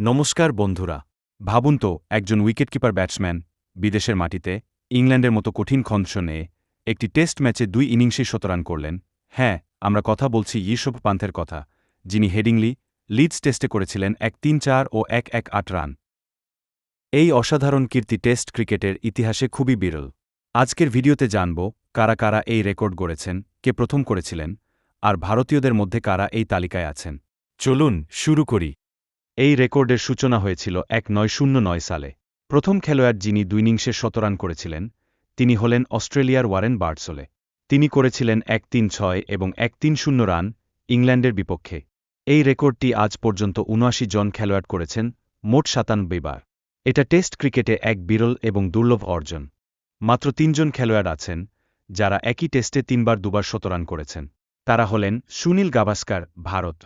নমস্কার বন্ধুরা। ভাবুন তো, একজন উইকেটকিপার ব্যাটসম্যান বিদেশের মাটিতে ইংল্যান্ডের মতো কঠিন খন্দশনে একটি টেস্ট ম্যাচে দুই ইনিংসে শতরান করলেন। হ্যাঁ আমরা কথা বলছি ইসব পান্থের কথা, যিনি হেডিংলি লিডস টেস্টে করেছিলেন এক তিন চার ও এক এক আট রান। এই অসাধারণ কীর্তি টেস্ট ক্রিকেটের ইতিহাসে খুবই বিরল। আজকের ভিডিওতে জানব, কারা কারা এই রেকর্ড গড়েছেন, কে প্রথম করেছিলেন, আর ভারতীয়দের মধ্যে কারা এই তালিকায় আছেন। চলুন শুরু করি। এই রেকর্ডের সূচনা হয়েছিল এক নয় শূন্য নয় সালে। প্রথম খেলোয়াড় যিনি দুই ইনিংসে শতরান করেছিলেন, তিনি হলেন অস্ট্রেলিয়ার ওয়ারেন বার্টসোলে। তিনি করেছিলেন এক তিন ছয় এবং এক তিন শূন্য রান ইংল্যান্ডের বিপক্ষে। এই রেকর্ডটি আজ পর্যন্ত উনআশি জন খেলোয়াড় করেছেন, মোট সাতানব্বই এটা টেস্ট ক্রিকেটে এক বিরল এবং দুর্লভ অর্জন। মাত্র তিনজন খেলোয়াড় আছেন, যারা একই টেস্টে তিনবার দুবার শতরান করেছেন। তারা হলেন Sunil Gavaskar, Bharat,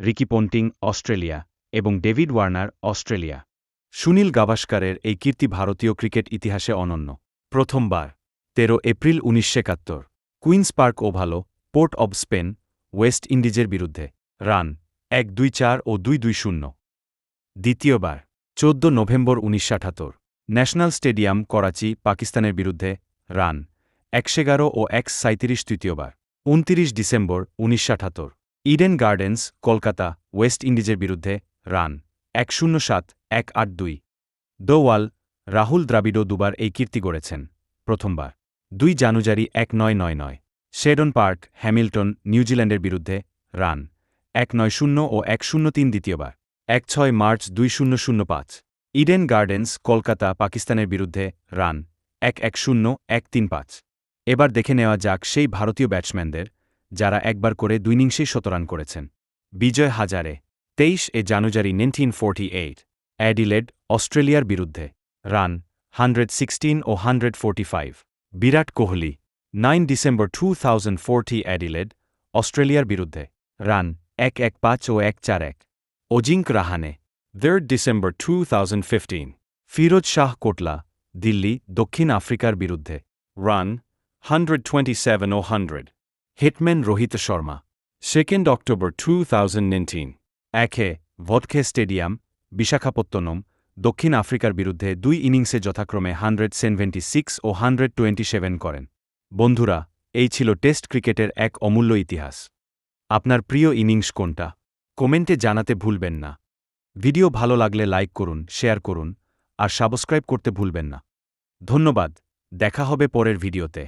Ricky Ponting, Australia. এবং ডেভিড ওয়ার্নার, অস্ট্রেলিয়া। সুনীল গাভাস্কারের এই কীর্তি ভারতীয় ক্রিকেট ইতিহাসে অনন্য। প্রথমবার, তেরো এপ্রিল উনিশশো একাত্তর, কুইন্স পার্ক ওভালো, পোর্ট অব স্পেন, ওয়েস্ট ইন্ডিজের বিরুদ্ধে, রান, এক দুই চার ও দুই দুই শূন্য। দ্বিতীয়বার, চোদ্দ নভেম্বর উনিশশো আঠাত্তর ন্যাশনাল স্টেডিয়াম, করাচি, পাকিস্তানের বিরুদ্ধে, রান একশো এগারো ও এক সাঁত্রিশ তৃতীয়বার, উনতিরিশ ডিসেম্বর উনিশশো আঠাত্তর ইডেন গার্ডেন্স, কলকাতা, ওয়েস্ট ইন্ডিজের বিরুদ্ধে রান, এক শূন্য সাত, এক আট দুই। দোওয়াল, রাহুল দ্রাবিড়ও দুবার এই কীর্তি গড়েছেন, প্রথমবার। দুই জানুয়ারি এক নয় নয় নয়। শেডন পার্ক, হ্যামিল্টন, নিউজিল্যান্ডের বিরুদ্ধে রান, এক নয় শূন্য ও এক শূন্য তিন দ্বিতীয়বার। এক ছয় মার্চ দুই শূন্য শূন্য পাঁচ। ইডেন গার্ডেন্স, কলকাতা, পাকিস্তানের বিরুদ্ধে রান, এক এক শূন্য, এক তিন পাঁচ। এবার দেখে নেওয়া যাক সেই ভারতীয় ব্যাটসম্যানদের, যারা একবার করে দুই ইনিংসেই শতরান করেছেন। বিজয় হাজারে তেইশ এ January nineteen forty eight Adelaide, অস্ট্রেলিয়ার বিরুদ্ধে, রান হান্ড্রেড সিক্সটিন ও hundred forty five Virat Kohli nine December two thousand forty Adelaide, অস্ট্রেলিয়ার বিরুদ্ধে, রান, এক এক পাঁচ ও এক চার এক Ajinkya Rahane third December two thousand fifteen Firoz Shah Kotla, Delhi, দক্ষিণ আফ্রিকার বিরুদ্ধে, রান হান্ড্রেড টোয়েন্টি সেভেন ও hundred hitman Rohit Sharma second October two thousand nineteen একে ভটখে স্টেডিয়াম, বিশাখাপত্তনম, দক্ষিণ আফ্রিকার বিরুদ্ধে দুই ইনিংসে যথাক্রমে হান্ড্রেড সেভেন্টি সিক্স ও হান্ড্রেড টোয়েন্টি সেভেন করেন। বন্ধুরা, এই ছিল টেস্ট ক্রিকেটের এক অমূল্য ইতিহাস। আপনার প্রিয় ইনিংস কোনটা? কমেন্টে জানাতে ভুলবেন না। ভিডিও ভালো লাগলে লাইক করুন, শেয়ার করুন, আর সাবস্ক্রাইব করতে ভুলবেন না। ধন্যবাদ, দেখা হবে পরের ভিডিওতে।